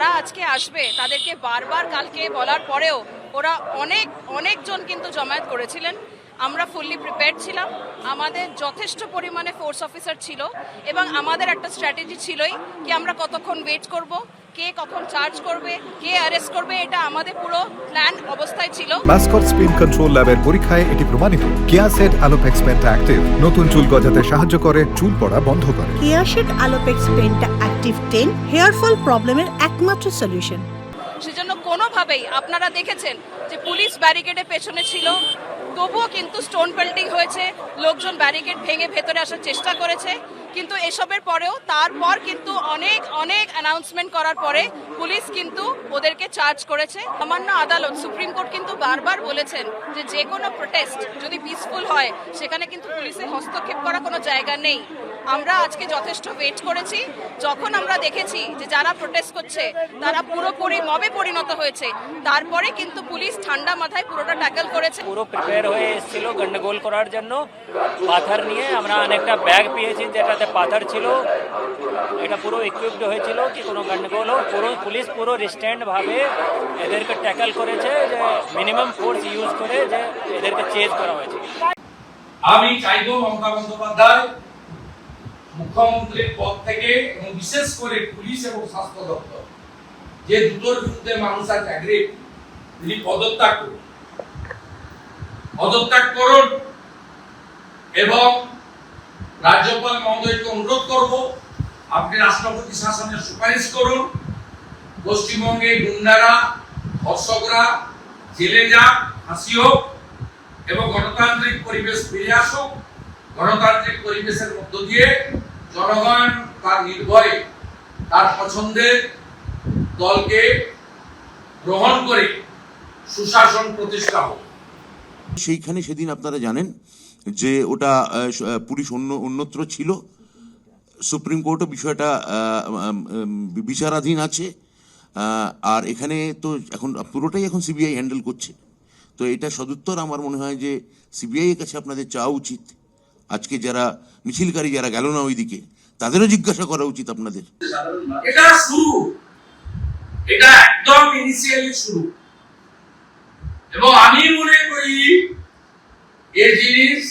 যারা আজকে আসবে, তাদেরকে বারবার কালকে বলার পরেও ওরা অনেক, অনেকজন কিন্তু জমায়েত করেছিলেন। আমরা ফুললি প্রিপেয়ার ছিলাম। আমাদের যথেষ্ট পরিমাণে ফোর্স অফিসার ছিল এবং আমাদের একটা স্ট্র্যাটেজি ছিলই কি আমরা কতক্ষণ ওয়েট করব কে কখন চার্জ করবে কে অ্যারেস্ট করবে এটা আমাদের পুরো প্ল্যান অবস্থায় ছিল। মাস্কট স্পিন কন্ট্রোল ল্যাবের পরীক্ষায় এটি প্রমাণিত। কেয়াসেট আলোপেক্স পেন্টা অ্যাক্টিভ নতুন চুল গজাতে সাহায্য করে চুল পড়া বন্ধ করে। কেয়াশেড আলোপেক্স পেনটা অ্যাক্টিভ টেন হেয়ার ফল প্রবলেমের একমাত্র সলিউশন সেজন্য কোনোভাবেই আপনারা দেখেছেন যে পুলিশ ব্যারিকেডের পেছনে ছিল তবুও কিন্তু স্টোন পেল্টিং হয়েছে লোকজন ব্যারিকেড ভেঙে ভেতরে আসার চেষ্টা করেছে। কিন্তু এসবের পরেও, তারপর কিন্তু অনেক অনেক অ্যানাউন্সমেন্ট করার পরে পুলিশ কিন্তু ওদেরকে চার্জ করেছে। সামান্য আদালত, সুপ্রিম কোর্ট কিন্তু বারবার বলেছেন যে যে কোনো প্রোটেস্ট যদি পিসফুল হয়, সেখানে কিন্তু পুলিশের হস্তক্ষেপ করা কোনো জায়গা নেই। আমরা আজকে যথেষ্ট ওয়েট করেছি। যখন আমরা দেখেছি যে যারা প্রোটেস্ট করছে তারা পুরোপুরি মবে পরিণত হয়েছে। তারপরে কিন্তু পুলিশ ঠান্ডা মাথায় পুরোটা ট্যাকল করেছে। পুরো প্রিপেয়ার হয়ে এসেছিল গন্ডগোল করার জন্য। পাথর নিয়ে আমরা অনেকটা ব্যাগ পেয়েছি যেটাতে পাথর ছিল। এটা পুরো ইকুইপড হয়েছিল কি কোনো গন্ডগোল হোক। পুরো পুলিশ পুরো রিস্ট্যান্ড ভাবে এদেরকে ট্যাকল করেছে যে মিনিমাম ফোর্স ইউজ করে যে এদেরকে চেঞ্জ করা হয়েছে। আমি চাইব মমতা বন্দ্যোপাধ্যায় মুখ্যমন্ত্রীর পদ থেকে এবং বিশেষ করে পুলিশ এবং স্বাস্থ্য দপ্তর, যে দুটোর বিরুদ্ধে মানুষ আজ অ্যাগ্রিভ তিনি পদত্যাগ করুন। পদত্যাগ করুন এবং রাজ্যপাল মহোদয়কে অনুরোধ করব, আপনি রাষ্ট্রপতি শাসনের সুপারিশ করুন। পশ্চিমবঙ্গে গুন্ডারা, ধর্ষকরা জেলে যাক, ফাঁসি হোক এবং গণতান্ত্রিক পরিবেশ ফিরে আসুক। গণতান্ত্রিক পরিবেশের মধ্য দিয়ে জনগণ তার নির্ভয়ে, তার পছন্দের দলকে গ্রহণ করে সুশাসন প্রতিষ্ঠা হোক। সেইখানে সেদিন আপনারা জানেন যে ওটা পুলিশ অন্য, অন্যত্র ছিল। সুপ্রিম কোর্টও বিষয়টা বিচারাধীন আছে। আর এখানে তো এখন পুরোটাই এখন সিবিআই হ্যান্ডেল করছে। তো এটা সদুত্তর আমার মনে হয় যে সিবিআইয়ের কাছে আপনাদের চাওয়া উচিত। আজকে যারা মিছিলকারী যারা গেল না ওইদিকে, তাদেরও জিজ্ঞাসা করা উচিত আপনাদের। এটা শুরু। এটা একদম ইনিশিয়ালি শুরু। এবং আমি মনে করি জিনিস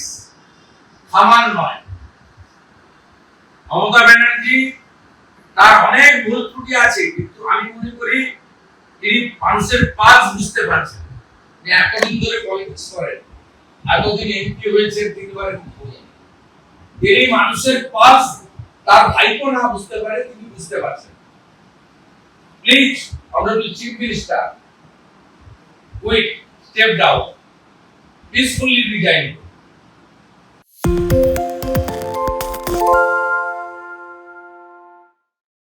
থামার নয়। মমতা ব্যানার্জি তার অনেক ভুল ত্রুটি আছে, কিন্তু আমি মনে করি তিনি মানুষের পাঁচ বুঝতে পারছেন। এতদিন ধরে পলিটিক্স করেন। এতদিন এমপি হয়েছে তিনবার মুখ্যমন্ত্রী তিনি মানুষের পাঁচ তার ভাইপো না বুঝতে পারে তিনি বুঝতে পারছেন please honourable chief minister quick step down peacefully resign করুন